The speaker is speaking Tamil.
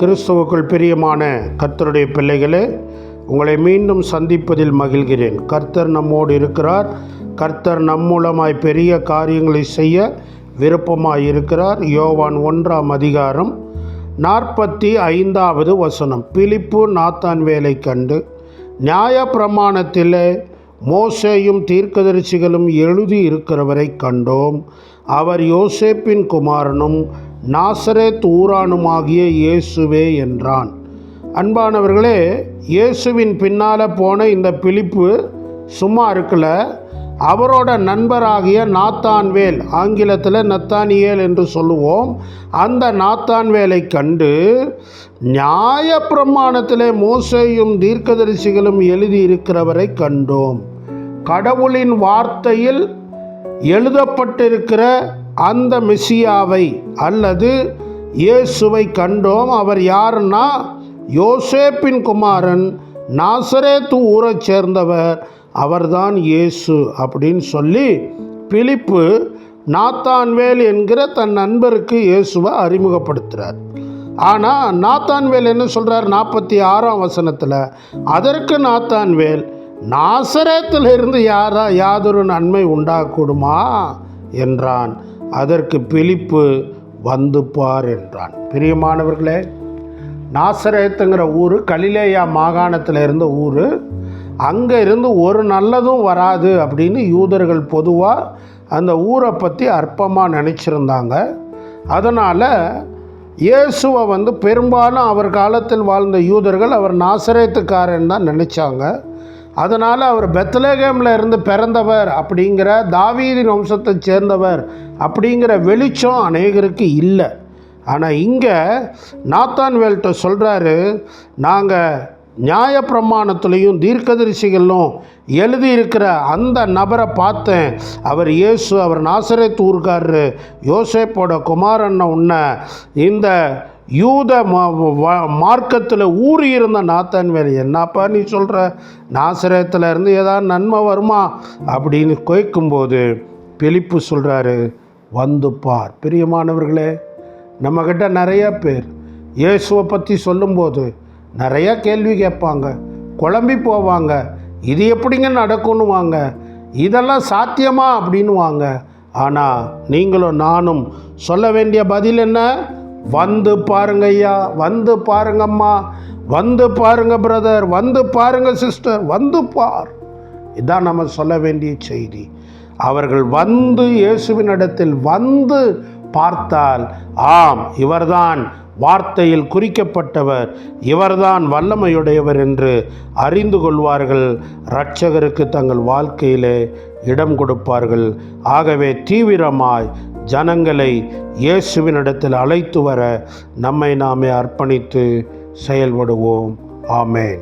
கிறிஸ்துவுக்குள் பிரியமான கர்த்தருடைய பிள்ளைகளே உங்களை மீண்டும் சந்திப்பதில் மகிழ்கிறேன். கர்த்தர் நம்மோடு இருக்கிறார். கர்த்தர் நம்மூலமாய் பெரிய காரியங்களை செய்ய விருப்பமாய் இருக்கிறார். யோவான் ஒன்றாம் அதிகாரம் நாற்பத்தி ஐந்தாவது வசனம். பிலிப்பு நாத்தான் வேலை கண்டு நியாய பிரமாணத்திலே மோசேயும் தீர்க்கதரிசிகளும் எழுதி இருக்கிறவரை கண்டோம். அவர் யோசேப்பின் குமாரனும் நாசரேத் ஊரானுமாகிய இயேசுவே என்றான். அன்பானவர்களே இயேசுவின் பின்னால் போன இந்த பிலிப்பு சும்மா இருக்கல. அவரோட நண்பராகிய நாத்தான்வேல் ஆங்கிலத்தில் நத்தானியேல் என்று சொல்லுவோம். அந்த நாத்தான்வேலை கண்டு நியாய பிரமாணத்திலே மோசையும் தீர்க்கதரிசிகளும் எழுதியிருக்கிறவரை கண்டோம். கடவுளின் வார்த்தையில் எழுதப்பட்டிருக்கிற அந்த மெசியாவை அல்லது இயேசுவை கண்டோம். அவர் யாருன்னா? யோசேப்பின் குமாரன் நாசரேத்து ஊரைச் சேர்ந்தவர். அவர்தான் இயேசு அப்படின்னு சொல்லி பிலிப்பு நாத்தான்வேல் என்கிற தன் நண்பருக்கு இயேசுவை அறிமுகப்படுத்துகிறார் ஆனால் நாத்தான்வேல் என்ன சொல்கிறார் நாற்பத்தி ஆறாம் வசனத்தில்? அதற்கு நாத்தான்வேல் நாசரேத்திலிருந்து யாரா யாதொரு நன்மை உண்டாகக்கூடுமா? என்றான். அதற்கு பிலிப்பு வந்து பார் என்றான். பிரியமானவர்களே நாசரேத்துங்கிற ஊர் கலிலேயா மாகாணத்தில் இருந்த ஊர். அங்கே இருந்து ஒரு நல்லதும் வராது அப்படின்னு யூதர்கள் பொதுவாக அந்த ஊரை பற்றி அற்பமாக நினச்சிருந்தாங்க. அதனால் இயேசுவை வந்து பெரும்பாலும் அவர் காலத்தில் வாழ்ந்த யூதர்கள் அவர் நாசரேத்துக்காரன் தான் நினச்சாங்க. அதனால் அவர் பெத்லேகேமில் இருந்து பிறந்தவர் அப்படிங்கிற தாவீதின் வம்சத்தை சேர்ந்தவர் அப்படிங்கிற வெளிச்சம் அநேகருக்கு இல்லை. ஆனால் இங்கே நாத்தான்வேல்கிட்ட சொல்கிறாரு நாங்கள் நியாயப்பிரமாணத்துலேயும் தீர்க்கதரிசிகளும் எழுதியிருக்கிற அந்த நபரை பார்த்தேன். அவர் இயேசு அவர் நாசரே ஊர்க்காரரு யோசேப்போட குமாரன் உன்ன இந்த யூத மார்க்கத்தில் ஊறி இருந்த நாத்தான்வேல் என்னப்பா நீ சொல்கிற நாசரேத்தில் இருந்து ஏதாவது நன்மை வருமா? அப்படின்னு கேட்கும்போது பிலிப்பு சொல்கிறாரு வந்து பார். பிரியமானவர்களே நம்மக்கிட்ட நிறைய பேர் இயேசுவை பற்றி சொல்லும்போது நிறையா கேள்வி கேட்பாங்க குழம்பி போவாங்க இது எப்படிங்க நடக்கும்னு வாங்க இதெல்லாம் சாத்தியமா அப்படின்னு வாங்க ஆனால் நீங்களும் நானும் சொல்ல வேண்டிய பதில் என்ன? வந்து பாருங்க ஐயா வந்து பாருங்கம்மா வந்து பாருங்க பிரதர் வந்து பாருங்க சிஸ்டர் வந்து பார். இதான் நம்ம சொல்ல வேண்டிய செய்தி. அவர்கள் வந்து இயேசுவினிடத்தில் வந்து பார்த்தால் ஆம் இவர்தான் வார்த்தையில் குறிக்கப்பட்டவர் இவர்தான் வல்லமையுடையவர் என்று அறிந்து கொள்வார்கள். இரட்சகருக்கு தங்கள் வாழ்க்கையிலே இடம் கொடுப்பார்கள். ஆகவே தீவிரமாய் ஜனங்களை இயேசுவினிடத்தில் அழைத்து வர நம்மை நாமே அர்ப்பணித்து செயல்படுவோம். ஆமேன்.